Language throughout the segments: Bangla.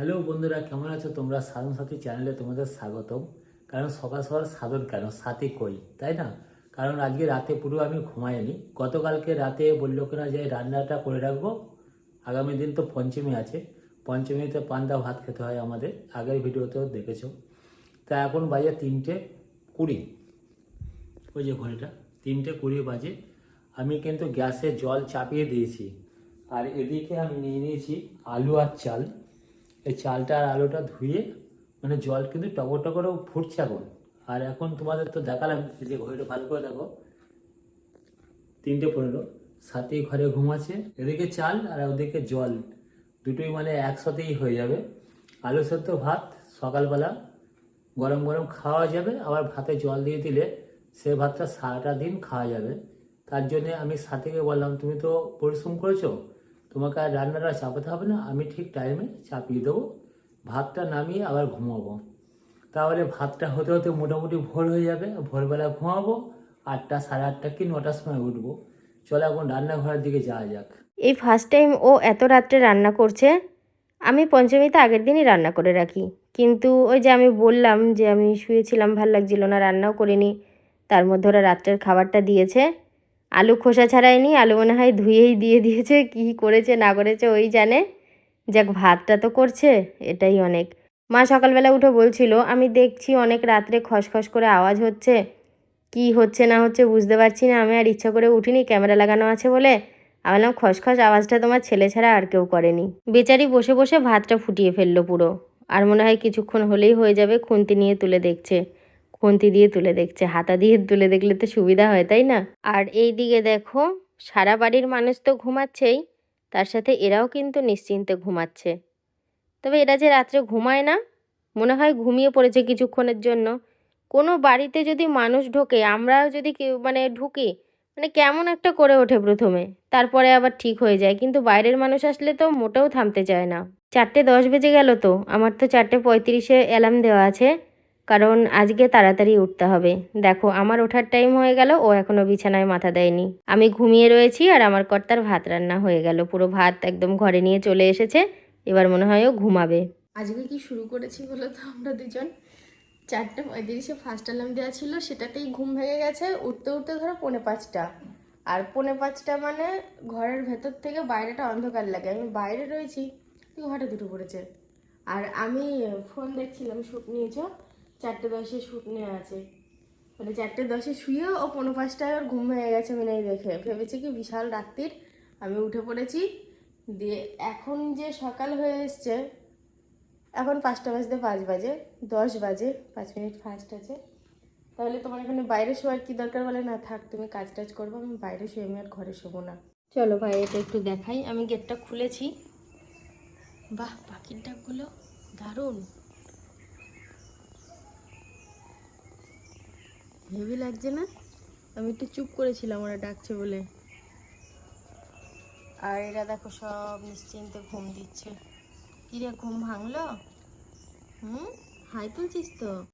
হ্যালো বন্ধুরা, কেমন আছো? তোমরা সাধন সাথী চ্যানেলে তোমাদের স্বাগতম। কারণ সকাল সকাল সাধন কেন? সাথে কই, তাই না? কারণ আজকে রাতে পুরো আমি ঘুমাইনি। গতকালকে রাতে বলল কিনা যে রান্নাটা করে রাখব। আগামী দিন তো পঞ্চমী আছে। পঞ্চমীতে পান্তা ভাত খেতে হয় আমাদের। আগের ভিডিওতেও দেখেছ। তা এখন বাজে তিনটে কুড়ি। ওই যে ঘড়িটা। তিনটে কুড়ি বাজে। আমি কিন্তু গ্যাসে জল চাপিয়ে দিয়েছি। আর এদিকে আমি নিয়ে নিয়েছি আলু আর চাল। এই চালটা আর আলুটা ধুয়ে মানে জল কিন্তু টকর টকরও ফুটছে এখন। আর এখন তোমাদের তো দেখালাম যে ঘড়িটা ভালো করে দেখো। তিনটে পনেরো, সাথে ঘরে ঘুমাচ্ছে এদিকে চাল আর ওদিকে জল। দুটোই মানে একসাথেই হয়ে যাবে। আলু সেদ্ধ ভাত সকালবেলা। গরম গরম খাওয়া যাবে, আবার ভাতে জল দিয়ে দিলে সে ভাতটা সারাটা দিন খাওয়া যাবে। তার জন্যে আমি সাথীকে বললাম, তুমি তো পরিশ্রম করেছ? তোমাকে আর রান্নাটা চাপাতে হবে না, আমি ঠিক টাইমে চাপিয়ে দেবো। ভাতটা নামিয়ে আবার ঘুমাবো। তাহলে ভাতটা হতে হতে মোটামুটি ভোর হয়ে যাবে, ভোরবেলা ঘুমাবো, আটটা সাড়ে আটটা কি নটার সময় উঠবো। চলো এখন রান্নাঘরের দিকে যাওয়া যাক। এই ফার্স্ট টাইম ও এত রাত্রে রান্না করছে, আমি পঞ্চমীতে আগের দিনই রান্না করে রাখি। কিন্তু ওই যে আমি বললাম যে আমি শুয়েছিলাম, ভালো লাগছিল না, রান্নাও করিনি। তার মধ্যে ওরা রাত্রের খাবারটা দিয়েছে। আলু খোসা ছাড়ায়নি আলু মনে হয় ধুয়েই দিয়ে দিয়েছে, কি করেছে না করেছে ওই জানে। যাক, ভাতটা তো করছে, এটাই অনেক। মা সকালবেলা উঠে বলছিল, আমি দেখছি অনেক রাত্রে খসখস করে আওয়াজ হচ্ছে। কি হচ্ছে না হচ্ছে বুঝতে পারছি না, আমি আর ইচ্ছা করে উঠিনি, ক্যামেরা লাগানো আছে বলে। আমি বললাম, খসখস আওয়াজটা তোমার ছেলে ছাড়া আর কেউ করেনি। বেচারি বসে বসে ভাতটা ফুটিয়ে ফেলল পুরো। আর মনে হয় কিছুক্ষণ হলেই হয়ে যাবে, খুন্তি নিয়ে তুলে দেখছে। খুন্তি দিয়ে তুলে দেখছে, হাতা দিয়ে তুলে দেখলে তো সুবিধা হয়, তাই না? আর এই দিকে দেখো, সারা বাড়ির মানুষ তো ঘুমাচ্ছেই, তার সাথে এরাও কিন্তু নিশ্চিন্তে ঘুমাচ্ছে। তবে এরা যে রাত্রে ঘুমায় না, মনে হয় ঘুমিয়ে পড়েছে কিছুক্ষণের জন্য। কোনো বাড়িতে যদি মানুষ ঢোকে, আমরাও যদি মানে ঢুকি মানে কেমন একটা করে ওঠে প্রথমে, তারপরে আবার ঠিক হয়ে যায়। কিন্তু বাইরের মানুষ আসলে তো মোটেও থামতে চায় না। চারটে দশ বেজে গেল তো, আমার তো চারটে পঁয়ত্রিশে অ্যালার্ম দেওয়া আছে। কারণ আজকে তাড়াতাড়ি উঠতে হবে। দেখো, আমার ওঠার টাইম হয়ে গেল, ও এখনও বিছানায় মাথা দেয়নি। আমি ঘুমিয়ে রয়েছি আর আমার কর্তার ভাত রান্না হয়ে গেল। পুরো ভাত একদম ঘরে নিয়ে চলে এসেছে। এবার মনে হয় ও ঘুমাবে। আজকে কি শুরু করেছি বলো তো আমরা দুজন? চারটে পঁয়ত্রিশে ফার্স্ট অ্যালার্ম দেওয়া ছিল, সেটাতেই ঘুম ভেঙে গেছে। উঠতে উঠতে ধরো পৌনে পাঁচটা। আর পৌনে পাঁচটা মানে ঘরের ভেতর থেকে বাইরেটা অন্ধকার লাগে। আমি বাইরে রয়েছি ঘরে দুটো পড়েছে। আর আমি ফোন দেখছিলাম শ্যুট নিয়েছ চারটে দশে শ্যুট নেওয়া আছে। মানে চারটে দশে শুয়েও ও পনেরো পাঁচটায় ওর ঘুম হয়ে গেছে আমি নেই দেখে। ভেবেছি কি বিশাল রাত্রির, আমি উঠে পড়েছি। দিয়ে এখন যে সকাল হয়ে এসছে, এখন পাঁচটা বাজতে পাঁচ বাজে, দশ বাজে, পাঁচ মিনিট ফাস্ট আছে। তাহলে তোমার এখানে বাইরে শোয়ার কি দরকার বলে? না, থাক, তুমি কাজ টাজ করব, আমি বাইরে শুয়ে আমি আর ঘরে শোবো না। চলো ভাই, এটা একটু দেখাই। আমি গেটটা খুলেছি। বাহ, পাখির ডাকগুলো দারুণ। হেভি লাগছে না? আমি একটু চুপ করেছিলাম, ওরা ডাকছে বলে। আর এরা দেখো সব নিশ্চিন্তে ঘুম দিচ্ছে। কিরে, ঘুম ভাঙলো? হুম? হাই তুলছিস তো।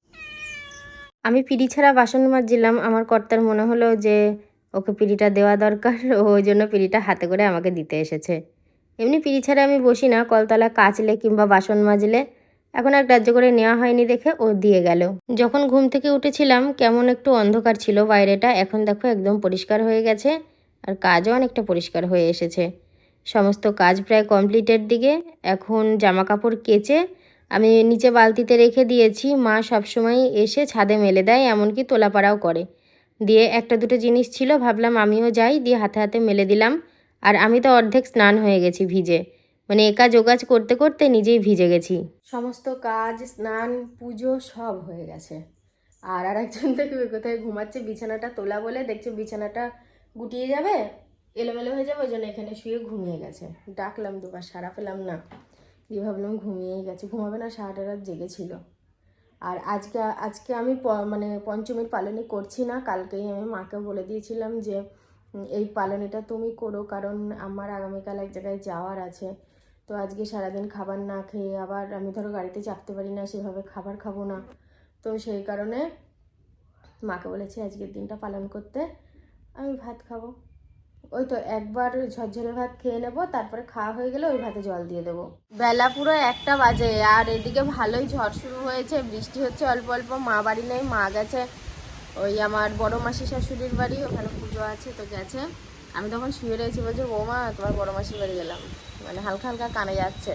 আমি পিড়ি ছাড়া বাসন মাজছিলাম। আমার কর্তার মনে হলো যে ওকে পিড়িটা দেওয়া দরকার। ও ওই জন্য পিড়িটা হাতে করে আমাকে দিতে এসেছে। এমনি পিড়ি ছাড়া আমি বসি না। কলতলা কাচলে কিংবা বাসন মাজলে এখন আর গ্রাহ্য করে নেওয়া হয়নি দেখে ও দিয়ে গেল। যখন ঘুম থেকে উঠেছিলাম, কেমন একটু অন্ধকার ছিল বাইরেটা, এখন দেখো একদম পরিষ্কার হয়ে গেছে আর কাজও অনেকটা পরিষ্কার হয়ে এসেছে। সমস্ত কাজ প্রায় কমপ্লিটের দিকে, এখন জামা কাপড় কেচে আমি নিচে বালতিতে রেখে দিয়েছি। মা সবসময় এসে ছাদে মেলে দেয়, এমনকি তোলাপাড়াও করে। দিয়ে একটা দুটো জিনিস ছিল, ভাবলাম আমিও যাই, দিয়ে হাতে হাতে মেলে দিলাম। আর আমি তো অর্ধেক স্নান হয়ে গেছি ভিজে। মানে একা যোগাজ করতে করতে নিজেই ভিজে গেছি। সমস্ত কাজ, স্নান, পুজো সব হয়ে গেছে। আর আর একজন দেখবে কোথায় ঘুমাচ্ছে, বিছানাটা তোলা বলে দেখছে বিছানাটা গুটিয়ে যাবে, এলোমেলো হয়ে যাবে, ওই জন্য এখানে শুয়ে ঘুমিয়ে গেছে। ডাকলাম দুবার সারা পেলাম না। দিয়ে ভাবলাম ঘুমিয়েই গেছে, ঘুমাবে না, সারাটা রাত জেগেছিল আর আজকে আজকে আমি মানে পঞ্চমীর পালনি করছি না, কালকেই আমি মাকে বলে দিয়েছিলাম যে এই পালনিটা তুমি করো, কারণ আমার আগামীকাল এক জায়গায় যাওয়ার আছে। তো আজকে সারাদিন খাবার না খেয়ে আবার আমি ধরো গাড়িতে চাপতে পারি না, সেভাবে খাবার খাব না। তো সেই কারণে মাকে বলেছি আজকের দিনটা পালন করতে, আমি ভাত খাব। ওই তো একবার ঝরঝরে ভাত খেয়ে নেব, তারপরে খাওয়া হয়ে গেলে ওই ভাতে জল দিয়ে দেবো। বেলা পুরো একটা বাজে আর এদিকে ভালোই ঝড় শুরু হয়েছে, বৃষ্টি হচ্ছে অল্প অল্প, মা বাড়ি নেই, মা গেছে। ওই আমার বড় মাসি শাশুড়ির বাড়ি, ওখানে পুজো আছে, তো গেছে। আমি তখন শুয়ে রয়েছি বলছে বৌমা তোমার বড় মাসির বাড়ি গেলাম। মানে হালকা হালকা কানে যাচ্ছে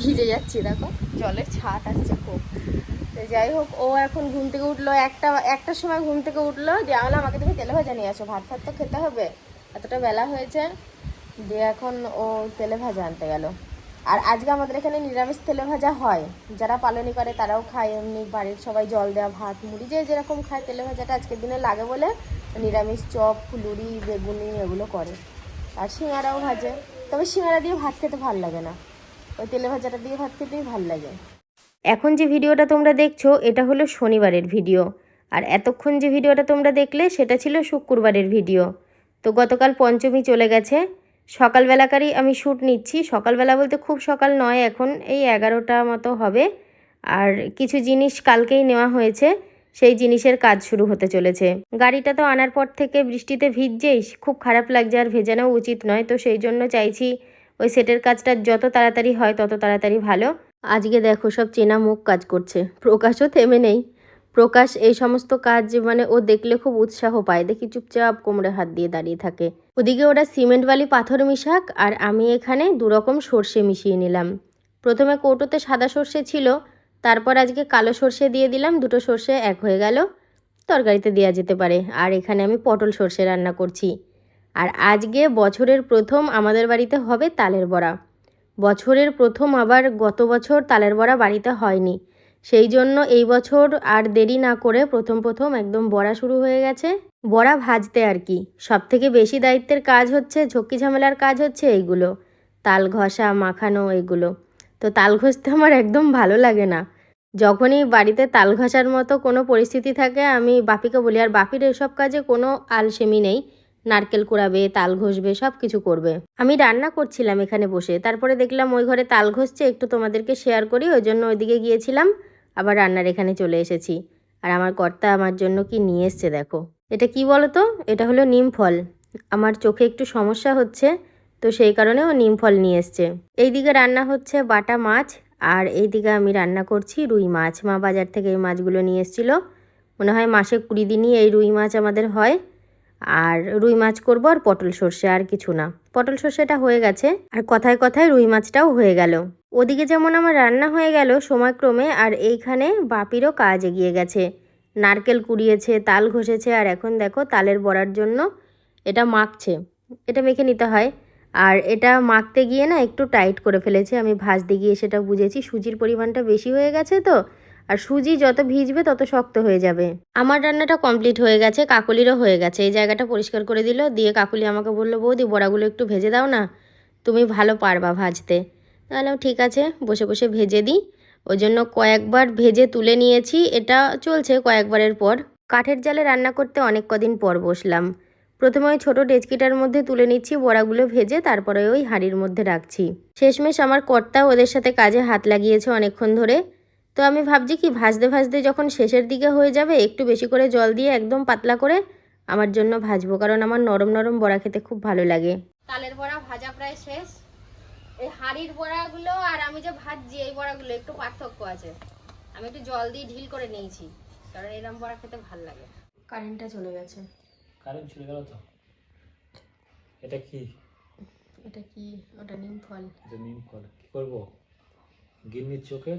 ভিজে যাচ্ছি দেখো জলের ছাট আসছে খুব। তো যাই হোক ও এখন ঘুম থেকে উঠল একটা একটার সময় ঘুম থেকে উঠল দিয়ে বললাম, আমাকে তুমি তেলে ভাজা নিয়ে আসো ভাত ফাত তো খেতে হবে এতটা বেলা হয়েছে। দিয়ে এখন ও তেলে ভাজা আনতে গেল। আর আজকে আমাদের এখানে নিরামিষ তেলে ভাজা হয় যারা পালনি করে তারাও খায় এমনি বাড়ির সবাই জল দেওয়া ভাত মুড়ি যে যেরকম খায় তেলে ভাজাটা আজকের দিনে লাগে বলে নিরামিষ চপ ফুলুরি বেগুনি এগুলো করে। আর সিঙ্গারাও ভাজে। তবে সিঙ্গারা দিয়ে ভাত খেতে ভালো লাগে না। ওই তেলে ভাজাটা দিয়ে ভাত খেতেই ভালো লাগে। এখন যে ভিডিওটা তোমরা দেখছ, এটা হলো শনিবারের ভিডিও। আর এতক্ষণ যে ভিডিওটা তোমরা দেখলে, সেটা ছিল শুক্রবারের ভিডিও। তো গতকাল পঞ্চমী চলে গেছে। সকালবেলাকারই আমি শ্যুট নিচ্ছি। সকালবেলা বলতে খুব সকাল নয়, এখন এই এগারোটা মতো হবে। আর কিছু জিনিস কালকেই নেওয়া হয়েছে। সেই জিনিসের কাজ শুরু হতে চলেছে। গাড়িটা তো আনার পর থেকে বৃষ্টিতে ভিজছেই, খুব খারাপ লাগছে আর ভেজানো উচিত নয়, তো সেই জন্য চাইছি ওই সেটের কাজটা যত তাড়াতাড়ি হয় তত তাড়াতাড়ি ভালো। আজকে দেখো সব চেনা মুখ কাজ করছে, প্রকাশও থেমে নেই। প্রকাশ এই সমস্ত কাজ মানে ও দেখলে খুব উৎসাহ পায়, দেখি চুপচাপ কোমরে হাত দিয়ে দাঁড়িয়ে থাকে। ওদিকে ওরা সিমেন্ট বালি, পাথর মিশাক, আর আমি এখানে দুরকম সর্ষে মিশিয়ে নিলাম। প্রথমে কৌটোতে সাদা সর্ষে ছিল তারপর আজকে কালো সর্ষে দিয়ে দিলাম, দুটো সর্ষে এক হয়ে গেল। তরকারিতে দেওয়া যেতে পারে। আর এখানে আমি পটল সর্ষে রান্না করছি। আর আজকে বছরের প্রথম আমাদের বাড়িতে হবে তালের বড়া। বছরের প্রথম আবার গত বছর তালের বড়া বাড়িতে হয়নি। সেই জন্য এই বছর আর দেরি না করে প্রথম প্রথম একদম বড়া শুরু হয়ে গেছে। বড়া ভাজতে আর কি। সব থেকে বেশি দায়িত্বের কাজ হচ্ছে, ঝক্কি ঝামেলার কাজ হচ্ছে এইগুলো। তাল ঘষা, মাখানো এগুলো তো তাল ঘষতে আমার একদম ভালো লাগে না। যখনই বাড়িতে তাল ঘষার মতো কোনো পরিস্থিতি থাকে, আমি বাপিকে বলি, আর বাপির এসব কাজে কোনো আলসেমি নেই। নারকেল কুড়াবে, তাল ঘষবে সব কিছু করবে। আমি রান্না করছিলাম এখানে বসে। তারপরে দেখলাম ওই ঘরে তাল ঘষছে, একটু তোমাদেরকে শেয়ার করি, ওই জন্য ওইদিকে গিয়েছিলাম, আবার রান্নার এখানে চলে এসেছি। আর আমার কর্তা আমার জন্য কি নিয়ে এসছে দেখো। এটা কি বলো তো এটা হলো নিম ফল। আমার চোখে একটু সমস্যা হচ্ছে। তো সেই কারণে ও নিম ফল নিয়ে এসছে। এইদিকে রান্না হচ্ছে বাটা মাছ আর এইদিকে আমি রান্না করছি রুই মাছ। মা বাজার থেকে এই মাছগুলো নিয়ে এসেছিল। মনে হয় মাসে কুড়ি দিনই এই রুই মাছ আমাদের হয়। আর রুই মাছ করব আর পটল সর্ষে আর কিছু না। পটল সর্ষেটা হয়ে গেছে আর কথায় কথায় রুই মাছটাও হয়ে গেল। ওদিকে যেমন আমার রান্না হয়ে গেল সময়ক্রমে আর এইখানে বাপিরও কাজ এগিয়ে গেছে। নারকেল কুড়িয়েছে, তাল ঘষেছে আর এখন দেখো তালের বড়ার জন্য এটা মাখছে। এটা মেখে নিতে হয়। আর এটা মাখতে গিয়ে না একটু টাইট করে ফেলেছে, আমি ভাজতে গিয়ে সেটা বুঝেছি। সুজির পরিমাণটা বেশি হয়ে গেছে তো, আর সুজি যত ভিজবে তত শক্ত হয়ে যাবে। আমার রান্নাটা কমপ্লিট হয়ে গেছে, কাকুলিরও হয়ে গেছে। এই জায়গাটা পরিষ্কার করে দিল, দিয়ে কাকুলি আমাকে বলল, বৌদি, বড়াগুলো একটু ভেজে দাও না, তুমি ভালো পারবা ভাজতে। তাহলে ঠিক আছে, বসে বসে ভেজে দিই। ওই জন্য কয়েকবার ভেজে তুলে নিয়েছি, এটা চলছে কয়েকবারের পর। কাঠের জালে রান্না করতে অনেক কদিন পর বসলাম। প্রথমে ওই ছোটো ডেচকিটার মধ্যে তুলে নিচ্ছি বড়াগুলো ভেজে তারপরে ওই হাঁড়ির মধ্যে রাখছি। শেষমেশ আমার কর্তা ওদের সাথে কাজে হাত লাগিয়েছে অনেকক্ষণ ধরে। তো আমি ভাবছি কি ভাজতে ভাজতে যখন শেষের দিকে হয়ে যাবে একটু বেশি করে জল দিয়ে একদম পাতলা করে আমার জন্য ভাজবো কারণ আমার নরম নরম বড়া খেতে খুব ভালো লাগে। তালের বড়া ভাজা প্রায় শেষ। এই হাঁড়ির বড়াগুলো আর আমি যে ভাজছি এই বড়াগুলো একটু পার্থক্য আছে। আমি একটু জল দিয়ে ঢিল করে নিয়েছি কারণ এরকম বড়া খেতে ভালো লাগে। কারেন্টটা চলে গেছে। কারেন্ট চলে গেল তো? এটা কি? এটা কি? ওটা নিম ফল। এটা নিম ফল। কি করব? গিন্নির চোখে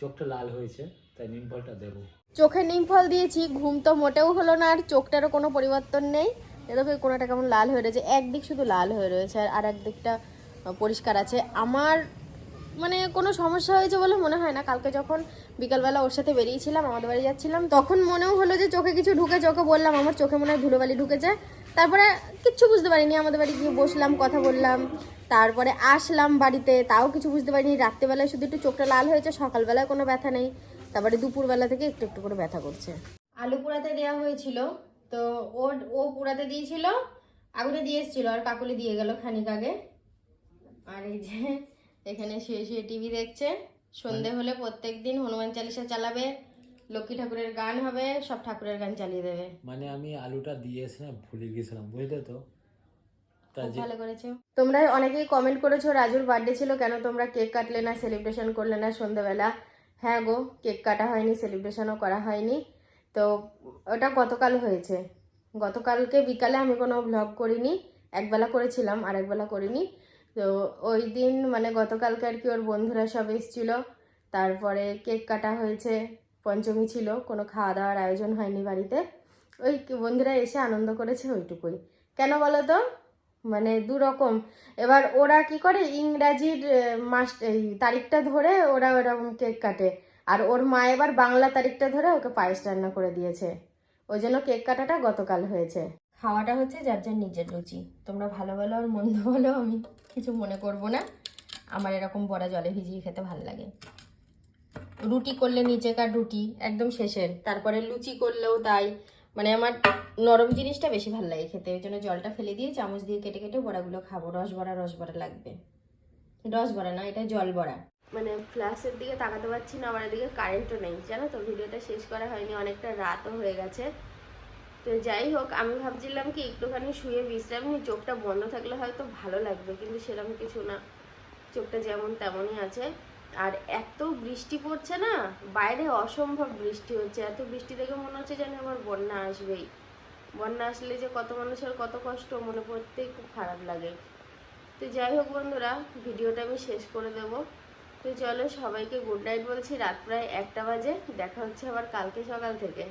চোখটা লাল হয়েছে তাই নিম ফলটা দেবো। চোখে নিম ফল দিয়েছি ঘুম তো মোটেও হলো না আর চোখটারও কোনো পরিবর্তন নেই। দেখো কোনোটা কেমন লাল হয়ে রয়েছে। একদিক শুধু লাল হয়ে রয়েছে আর আর একদিকটা পরিষ্কার আছে। আমার মানে কোনো সমস্যা হয়েছে বলে মনে হয় না। কালকে যখন বিকালবেলা ওর সাথে বেরিয়েছিলাম, আমাদের বাড়ি যাচ্ছিলাম, তখন মনেও হলো যে চোখে কিছু ঢুকেছে, ওকে বললাম, আমার চোখে মনে হয় ধুলোবালি ঢুকেছে। তারপরে কিচ্ছু বুঝতে পারিনি, আমাদের বাড়ি গিয়ে বসলাম, কথা বললাম। তারপরে আসলাম বাড়িতে, তাও কিছু বুঝতে পারিনি। রাত্রেবেলায় শুধু একটু চোখটা লাল হয়েছে, সকালবেলায় কোনো ব্যথা নেই। তারপরে দুপুরবেলা থেকে একটু একটু করে ব্যথা করছে। আলু পোড়াতে দেওয়া হয়েছিল, তো ও ও পোড়াতে দিয়েছিল, আগুনে দিয়ে এসেছিল, আর কাকুলি দিয়ে গেল খানিক আগে। আর এই যে এখানে শুয়ে শুয়ে টিভি দেখছে সন্ধে হলে প্রত্যেক দিন হনুমান চালিসা চালাবে লক্ষ্মী ঠাকুরের গান হবে সব ঠাকুরের গান চালিয়ে দেবে। মানে আমি আলুটা দিয়ে এসে না ভুলে গেছিলাম বুঝলে তো? ভালো করেছ। তোমরা অনেকেই কমেন্ট করেছ রাজুর বার্থডে ছিল কেন? তোমরা কেক কাটলে না সেলিব্রেশন করলে না সন্ধ্যাবেলা হ্যাঁ গো কেক কাটা হয়নি সেলিব্রেশনও করা হয়নি। তো ওটা গতকাল হয়েছে। গতকালকে বিকালে আমি কোনো ব্লগ করিনি। একবেলা করেছিলাম আর একবেলা করিনি। তো ওই দিন মানে গতকালকে আর কি ওর বন্ধুরা সব এসেছিল। তারপরে কেক কাটা হয়েছে, পঞ্চমী ছিল, কোনো খাওয়া দাওয়ার আয়োজন হয়নি বাড়িতে। ওই বন্ধুরা এসে আনন্দ করেছে ওইটুকুই। কেন বলো তো? মানে দু রকম এবার ওরা কি করে, ইংরাজির মাস, এই তারিখটা ধরে ওরা ওরকম কেক কাটে। আর ওর মা এবার বাংলা তারিখটা ধরে ওকে পায়েস রান্না করে দিয়েছে। ওই জন্য কেক কাটাটা গতকাল হয়েছে। খাওয়াটা হচ্ছে যার যার নিজের রুচি। তোমরা ভালো বলো আর মন্দ বলো, আমি কিছু মনে করব না। আমার এরকম বড়া জলে ভিজিয়ে খেতে ভালো লাগে। রুটি করলে নিচেকার রুটি, একদম শেষের। তারপরে লুচি করলেও তাই। মানে আমার নরম জিনিসটা বেশি ভালো লাগে খেতে। ওই জন্য জলটা ফেলে দিয়ে চামচ দিয়ে কেটে কেটে বড়াগুলো খাব। রস বড়া রস বড়া লাগবে। রস বড়া না, এটা জল বড়া। মানে ফ্ল্যাশের দিকে তাকাতে পারছি না আমার এদিকে কারেন্টও নেই। জানো তো, ভিডিওটা শেষ করা হয়নি, অনেকটা রাতও হয়ে গেছে। তো যাই হোক, আমি ভাবছিলাম কি একটুখানি শুয়ে বিশ্রাম নিই, চোখটা বন্ধ থাকলে হয়তো ভালো লাগবে, কিন্তু সেরকম কিছু না। চোখটা যেমন তেমনই আছে। আর এত বৃষ্টি পড়ছে না, বাইরে অসম্ভব বৃষ্টি হচ্ছে। এত বৃষ্টি দেখে মনে হচ্ছে যেন আবার বন্যা আসবেই। বন্যা আসলে যে কত মানুষের কত কষ্ট, মনে পড়তেই খুব খারাপ লাগে। তো যাই হোক বন্ধুরা, ভিডিওটা আমি শেষ করে দেব। তো চলো সবাইকে গুড নাইট বলছি, রাত প্রায় একটা বাজে, দেখা হচ্ছে আবার কালকে সকাল থেকে।